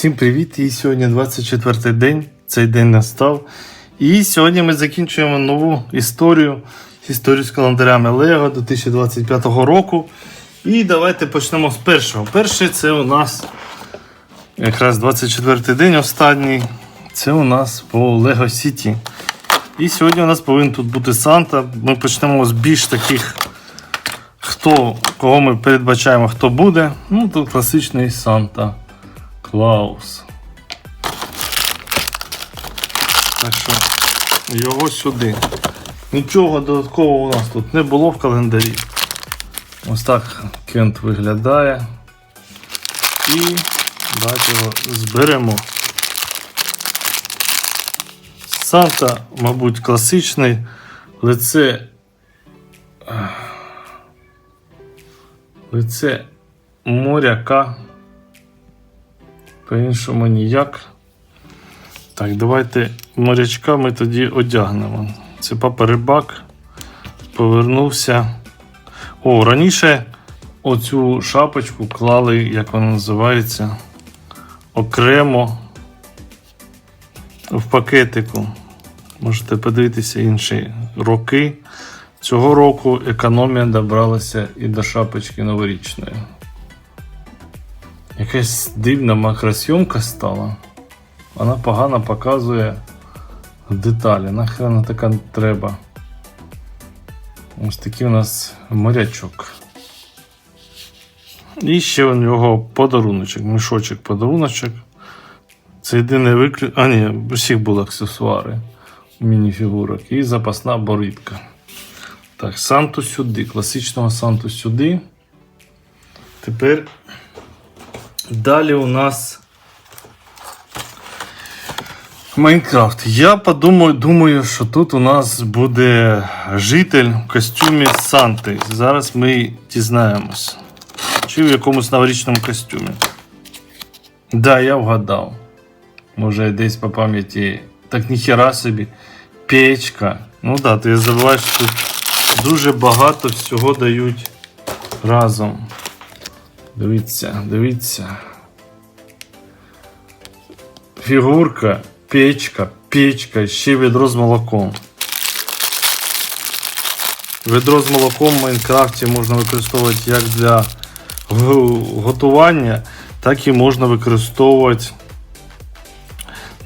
Всім привіт! І сьогодні 24 день. Цей день настав. І сьогодні ми закінчуємо нову історію. Історію з календарями Лего 2025 року. І давайте почнемо з першого. Перший це у нас якраз 24 день останній. Це у нас по Lego City. І сьогодні у нас повинен тут бути Санта. Ми почнемо з більш таких, хто, кого ми передбачаємо, хто буде. Ну, тут класичний Санта Клаус. Так що його сюди. Нічого додаткового у нас тут не було в календарі. Ось так Кент виглядає. І давайте зберемо. Санта, мабуть, класичний, лице. Лице моряка. По-іншому ніяк. Так, давайте морячка ми тоді одягнемо. Це папа рибак. Повернувся. О, раніше оцю шапочку клали, як вона називається, окремо в пакетику. Можете подивитися інші роки. Цього року економія добралася і до шапочки новорічної. Якась дивна макросйомка стала. Вона погано показує деталі. Нахер вона така треба. Ось такий у нас морячок. І ще у нього подаруночок, мішочок подаруночок. Це єдине виклю... А, ні, у всіх були аксесуари мініфігурок. І запасна борідка. Так, Санту сюди. Класичного Санту сюди. Тепер далі у нас Майнкрафт. Я подумаю, думаю, що тут у нас буде житель в костюмі Санти. Зараз ми дізнаємось. Чи в якомусь новорічному костюмі. Да, я вгадав. Може, десь по пам'яті. Так ніхера собі. Печка. Ну так, да, ти забуваєш, що тут дуже багато всього дають разом. Дивіться, дивіться. Фігурка, печка, печка, ще відро з молоком. Відро з молоком в Майнкрафті можна використовувати як для готування, так і можна використовувати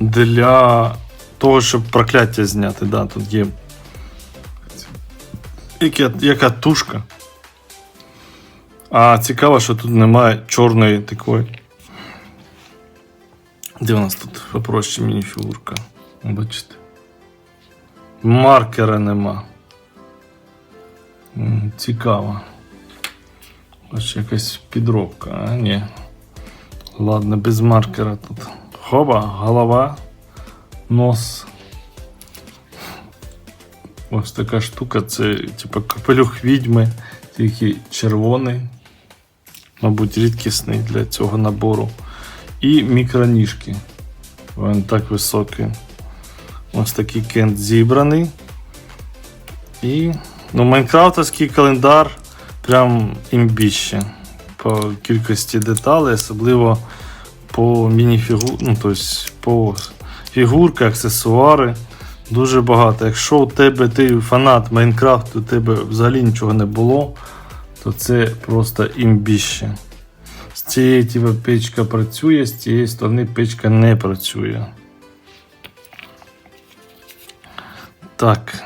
для того, щоб прокляття зняти. Да, тут є яка, яка тушка. А цікаво, що тут немає чорної такої. Де у нас тут попроще мініфігурка? Бачите? Маркера нема. Цікаво. Ось якась підробка, а ні. Ладно, без маркера тут. Хоба, голова, нос. Ось така штука, це типу капелюх відьми, тільки червоний. Мабуть, рідкісний для цього набору. І мікроніжки. Він так високий. Ось такий кент зібраний. І ну, майнкрафтовський календар прям імбіще. По кількості деталей, особливо по мініфігу... ну, тобто по фігурки, аксесуари. Дуже багато. Якщо у тебе ти фанат Майнкрафту, у тебе взагалі нічого не було, то це просто імбіще. З цієї типу, печка працює, з цієї сторони печка не працює. Так.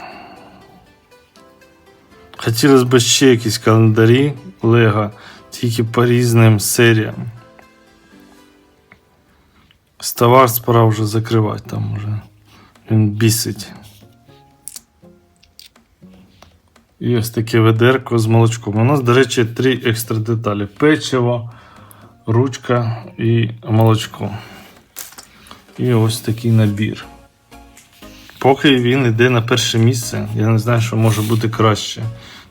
Хотілося б ще якісь календарі Лего, тільки по різним серіям. Ставарс пора вже закривати там вже. Він бісить. І ось таке ведерко з молочком. У нас, до речі, три екстра деталі: печиво, ручка і молочко. І ось такий набір. Поки він йде на перше місце, я не знаю, що може бути краще.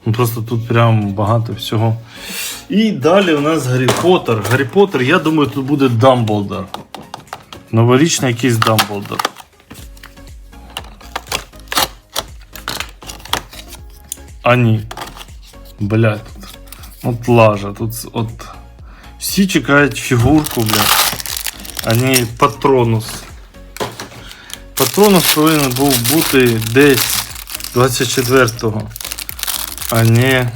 Ну Просто тут прям багато всього. І далі у нас Гаррі Поттер. Гаррі Поттер, я думаю, тут буде Дамблдор. Новорічний якийсь Дамблдор. А ні. Блядь. От лажа. Тут от. Всі чекають фігурку, блядь. а не патронус. Патронус повинен був бути десь 24-го, а не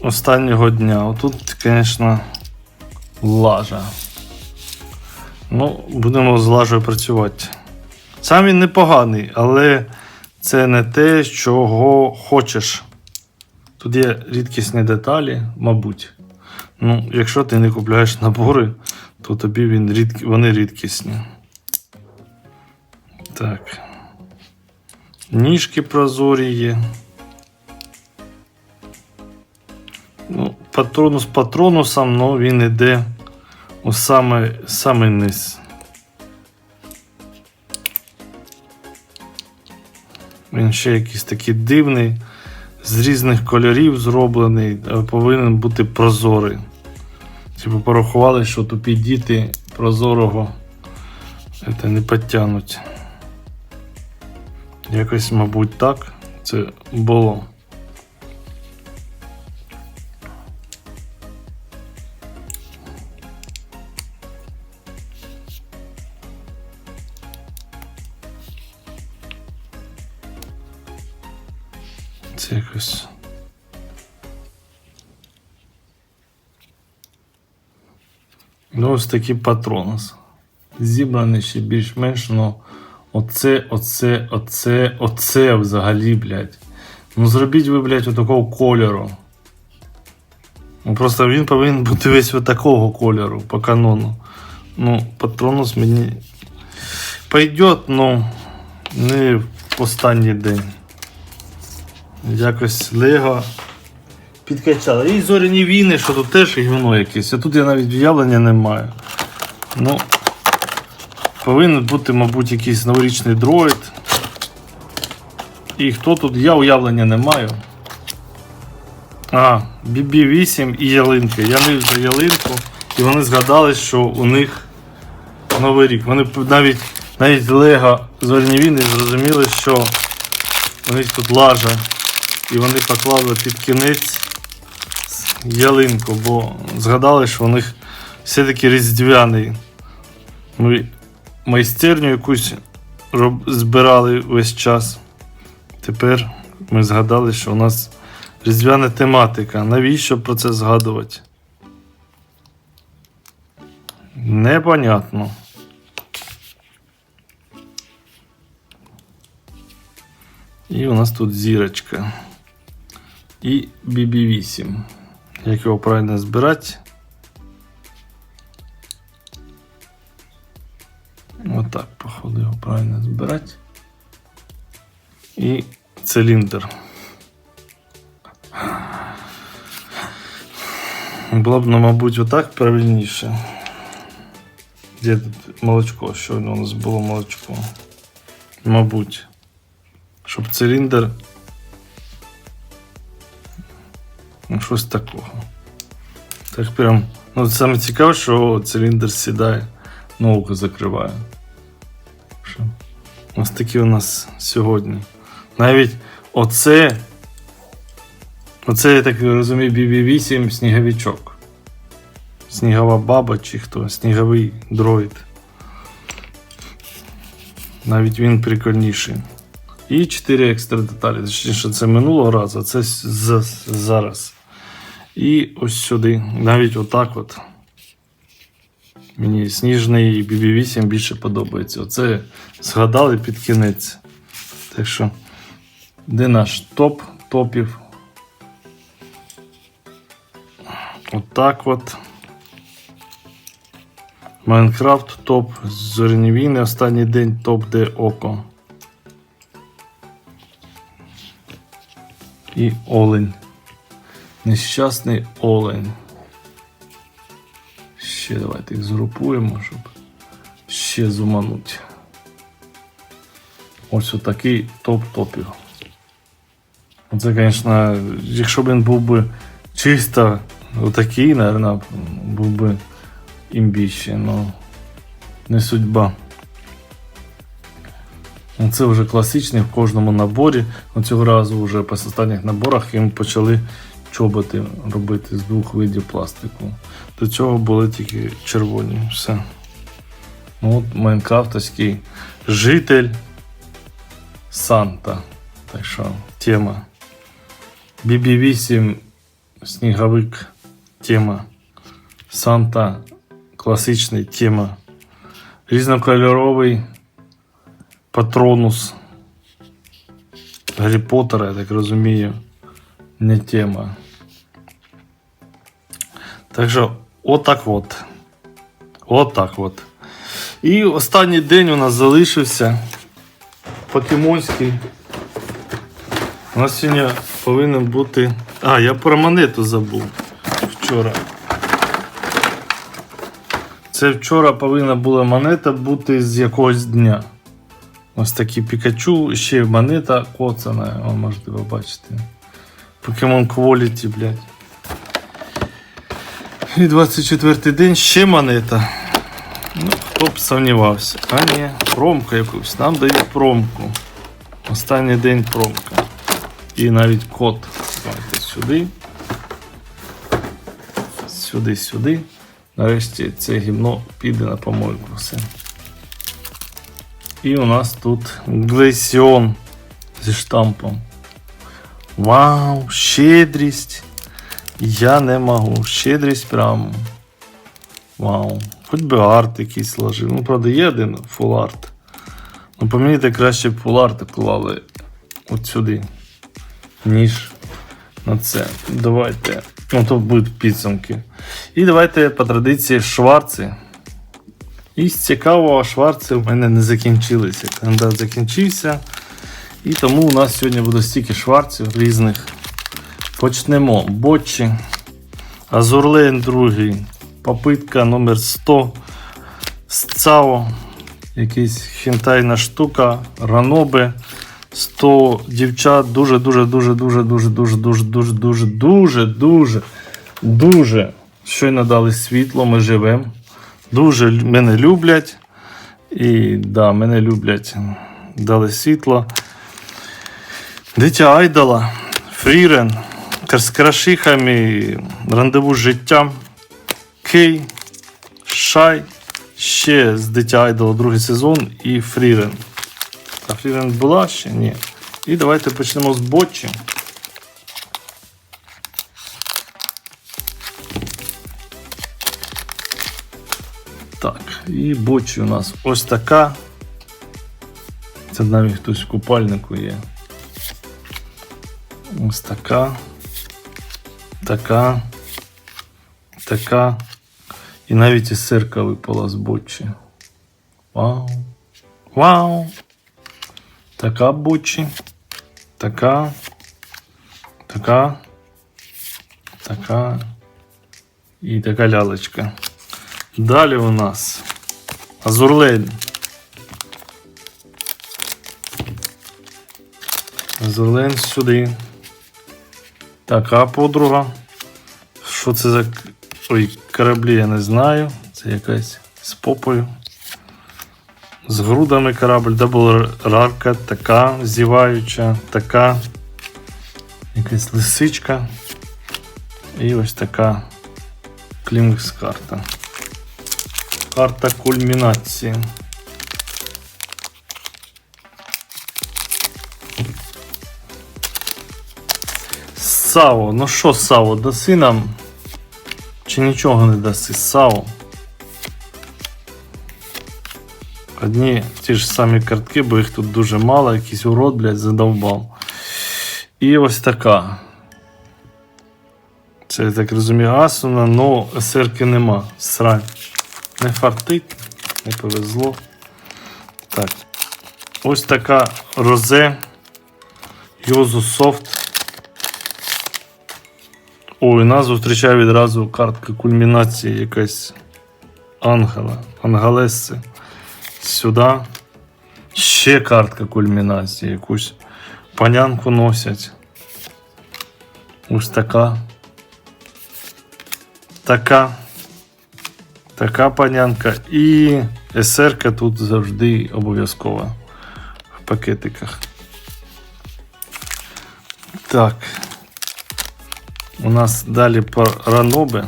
останнього дня. Отут, звісно, лажа. Ну, будемо з лажею працювати. Сам він непоганий, але це не те, чого хочеш. Тут є рідкісні деталі, мабуть. Ну, якщо ти не купляєш набори, то тобі він рідкі, вони рідкісні. Так. Ніжки прозорі є. Ну, патронус патронусом, але він йде у саме, саме низ. Він ще якийсь такий дивний, з різних кольорів зроблений, а повинен бути прозорий. Типу порахували, що тупі діти прозорого це не підтягнуть. Якось, мабуть, так це було. Це якось. Ну, ось такий патронус. Зібраний ще більш-менш, ну. Оце, оце, оце, оце взагалі, блядь. Ну зробіть ви, блядь, отакого кольору. Ну, просто він повинен бути весь такого кольору по канону. Ну, патронус мені пойдет, ну не в останній день. Якось Лего підкачало. І зоряні війни, що тут теж гівно якесь. А тут я навіть уявлення не маю. Ну, повинен бути, мабуть, якийсь новорічний дроїд. І хто тут? Я уявлення не маю. А, BB-8 і ялинки. Я не за ялинку, і вони згадали, що у них Новий рік. Вони навіть навіть Лего Зоряні війни зрозуміли, що у них тут лажа. І вони поклали під кінець ялинку, бо згадали, що у них все-таки різдвяний. Ми майстерню якусь роб... збирали весь час. Тепер ми згадали, що у нас різдвяна тематика. Навіщо про це згадувати? Непонятно. І у нас тут зірочка. І BB8. Як його правильно збирати? Отак, походу, його правильно збирати. І циліндр. Було б, ну, мабуть, отак правильніше. Де тут молочко? Щойно у нас було молочко. Мабуть. Щоб циліндр. Щось такого. Так прям. Ну, саме цікаве, що циліндр сідає, ногу закриває. Ось такі у нас сьогодні. Навіть оце. Оце, я так розумію, BB-8 сніговичок. Снігова баба чи хто, сніговий дроїд. Навіть він прикольніший. І 4 екстра деталі. Точніше, це минулого разу, а це зараз. І ось сюди. Навіть отак от. Мені сніжний BB-8 більше подобається. Оце згадали під кінець. Так що, де наш топ топів? Отак от. Майнкрафт топ. Зоряні війни. Останній день топ, де око. І олень. Нещасний олень. Ще давайте їх згрупуємо, щоб ще зумануть. Ось отакий топ топів. Оце, звісно, якщо б він був би чисто отакий, мабуть, був би імбіще, але не судьба. Ну, Це вже класичний в кожному наборі. Ну, Цього разу вже по останніх наборах їм почали чоботи робити з двох видів пластику. До цього були тільки червоні. Все. Ну, от майнкрафтовський житель Санта. Так що тема. BB8 сніговик тема. Санта класичний тема. Різнокольоровий патронус. Гаррі Поттера, я так розумію, не тема. Так що, отак от. Отак от. І останній день у нас залишився покемонський. У нас сьогодні повинен бути. А, я про монету забув вчора. Це вчора повинна була монета бути з якогось дня. Ось такі Пікачу, ще монета коцана, можете побачити. Покемон Quality, блядь. І 24 день ще монета. Ну, хто б сумнівався. А ні, промку якусь. Нам дають промку. Останній день промка. І навіть код. Давайте сюди. Сюди, сюди. Нарешті це гімно піде на помойку. Все. І у нас тут Глейсіон зі штампом. Вау, щедрість. Я не можу. Щедрість прям. Вау. Хоч би арт якийсь сложив. Ну, правда, є один фул арт. Ну, по мені так краще б фул арт клали от сюди, ніж на це. Давайте. Ну, то будуть підсумки. І давайте по традиції шварци. І з цікавого шварци в мене не закінчилися. Календар закінчився. І тому у нас сьогодні буде стільки шварців різних. Почнемо. Бочі. Азурлейн другий. Попитка номер 100. Сцао. Якийсь хінтайна штука. Ранобе. 100 дівчат. Дуже, дуже, дуже, дуже, дуже, дуже, дуже, дуже, дуже, дуже, дуже, дуже. Щойно дали світло, ми живемо. Дуже мене люблять. І да, мене люблять. Дали світло. Дитя Айдола, Фрірен, з крашихами, рандеву з життям, Кей, Шай, ще з дитя Айдола другий сезон і Фрірен. А Фрірен була ще? Ні. І давайте почнемо з Ботчі. Так, і Ботчі у нас ось така. Це навіть хтось в купальнику є. Ось така. Така. Така. І навіть і сирка випала з бочі. Вау. Вау. Така бочі. Така. Така. Така. І така лялечка. Далі у нас Азурлейн. Азурлейн сюди. Така подруга. Що це за ой, кораблі, я не знаю. Це якась з попою. З грудами корабль, дабл рарка, така зіваюча, така. Якась лисичка. І ось така клімекс карта. Карта кульмінації. Сао, ну що Сао, даси нам? Чи нічого не даси? Сао. Одні ті ж самі картки, бо їх тут дуже мало, якийсь урод, блядь, задовбав. І ось така. Це я так розумію, Асуна, но есерки нема. Срань. Не фартить, не повезло. Так. Ось така розе. Йозу софт. Ой, нас зустрічає відразу картка кульмінації якась ангела. Ангелеси. Сюди. Ще картка кульмінації. Якусь панянку носять. Ось така. Така. Така панянка. І есерка тут завжди обов'язкова. В пакетиках. Так. У нас далі по ранобе.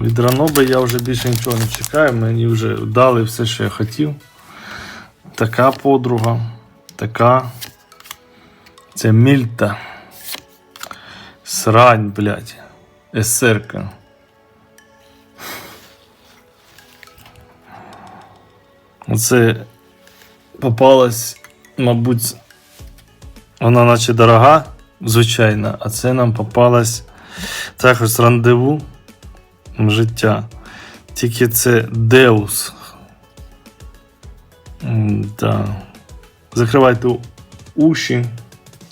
Від ранобе я вже більше нічого не чекаю. Мені вже дали все, що я хотів. Така подруга. Така. Це мільта. Срань, блядь. Есерка. Оце попалась, мабуть, вона наче дорога, звичайна, а це нам попалась також рандеву життя. Тільки це Деус. Да. Закривайте уші.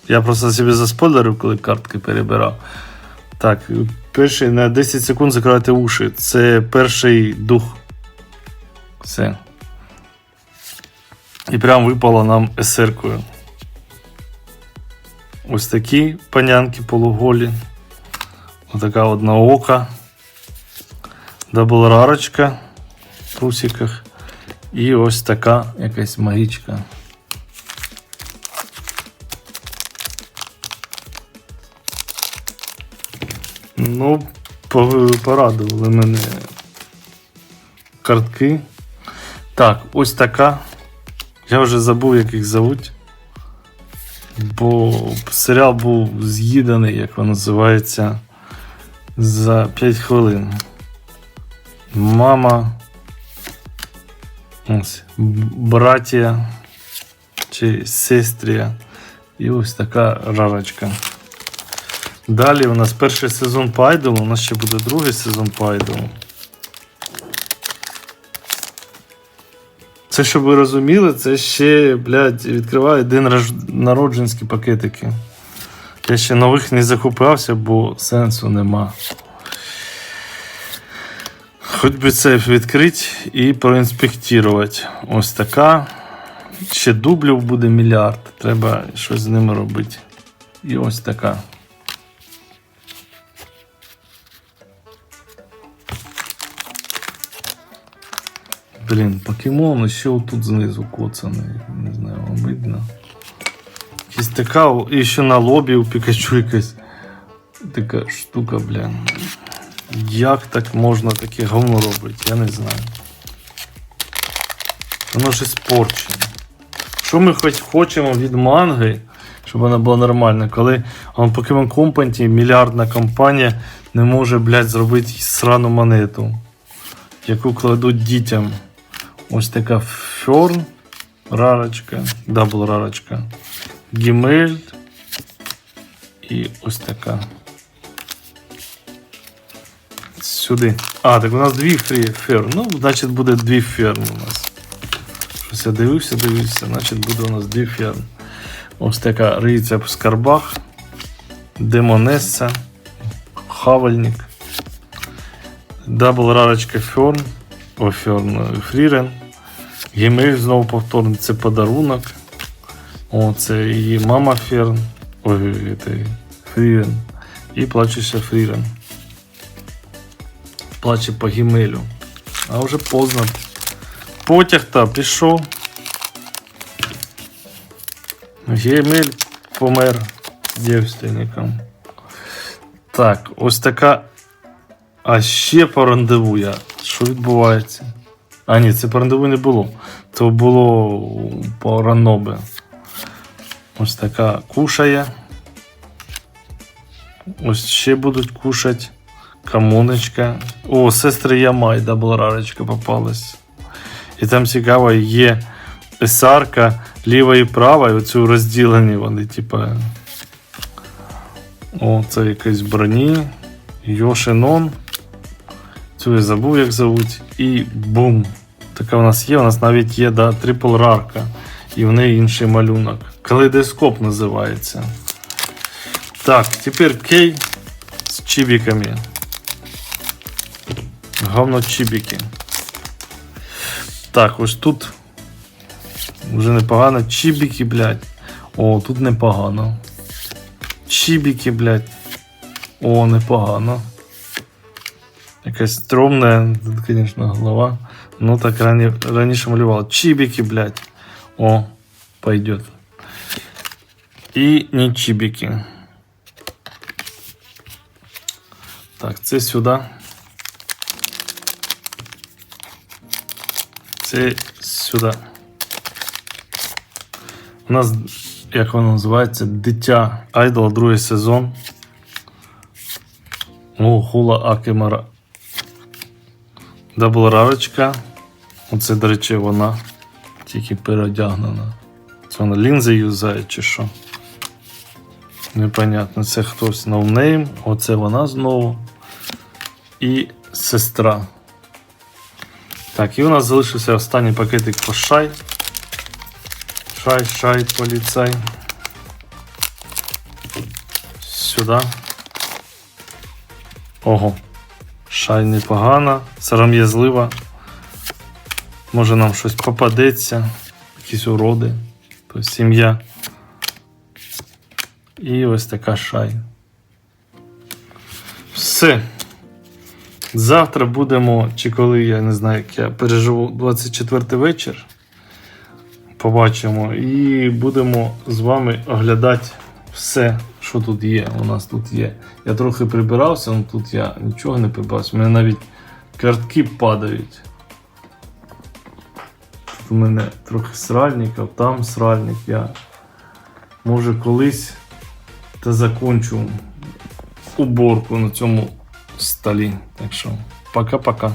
Я просто собі заспойлерив, коли картки перебирав. Так, перший на 10 секунд закривайте уші. Це перший дух. Все. І прям випало нам есеркою. Ось такі панянки полуголі. Отака одна ока. Дабл рарочка в трусиках. І ось така якась магічка. Ну, по- порадували мене картки. Так, ось така. Я вже забув, як їх зовуть. Бо серіал був з'їданий, як він називається, за 5 хвилин. Мама. Ось, братія чи сестрія. І ось така рарочка. Далі у нас перший сезон по Айдолу, у нас ще буде другий сезон по Айдолу. Це, щоб ви розуміли, це ще, блядь, відкриває день народженські пакетики. Я ще нових не закупався, бо сенсу нема. Хоч би це відкрити і проінспектувати. Ось така. Ще дублів буде мільярд. Треба щось з ними робити. І ось така. Блін, покемон ще отут знизу коцаний. Не знаю, вам видно. Якась така, і ще на лобі у Пікачу якась така штука, блін. Як так можна таке говно робити? Я не знаю. Воно ж спорчене. Що ми хоч хочемо від манги, щоб вона була нормальна, коли он Pokemon Company, мільярдна компанія, не може, блядь, зробити срану монету, яку кладуть дітям. Ось така ферн, рарочка, дабл рарочка, гімельд і ось така. Сюди. А, так у нас дві фрі ферм. Ну, значить буде дві ферм у нас. Щось я дивився, дивився, значить буде у нас дві ферм. Ось така риється в скарбах, демонесса, хавальник, дабл рарочка ферн, о, ферн, фрірен, гімель знову повторно, це подарунок. О, це її мама ферн, ой, це фрірен, і плачуща фрірен. Плаче по гімелю. А вже поздно. Потяг та пішов. Гемель помер дівственником. Так, ось така. А ще по рандеву я. Що відбувається? А, ні, це по рандеву не було. То було по ранобе. Ось така кушає. Ось ще будуть кушати. Камоночка. О, сестри Ямай, рарочка попалась. І там цікаво, є писарка ліва і права, і оцю розділені вони, типа. О, це якась броні. Йошинон. Цю я забув, як зовуть. І бум. Така у нас є. У нас навіть є да, трипл рарка. І в неї інший малюнок. Калейдоскоп називається. Так, тепер кей з чібіками. Говно чібіки. Так, ось тут вже непогано. Чібіки, блядь. О, тут непогано. Чібіки, блядь. О, непогано. Якась стрьомна, тут, звісно, голова. Ну так рані, раніше малював. Чібіки, блядь. О, пойдет. І не чібіки. Так, це сюди. Це сюди. У нас, як воно називається, дитя Айдол, другий сезон. О, Хула Акемара. Дабл рарочка. Оце, до речі, вона тільки переодягнена. Це вона лінзи юзає чи що? Непонятно, це хтось ноунейм, оце вона знову. І сестра. Так, і у нас залишився останній пакетик по шай. Шай, шай, поліцай. Сюди. Ого. Шай непогана, сором'язлива. Може нам щось попадеться, якісь уроди, то сім'я. І ось така шай. Все. Завтра будемо, чи коли я не знаю, як я переживу 24 вечір. Побачимо. І будемо з вами оглядати все, що тут є. У нас тут є. Я трохи прибирався, але тут я нічого не прибрався. У мене навіть картки падають. Тут у мене трохи сральників, там сральник. Я може колись та закончу уборку на цьому столі. Так що, пока-пока.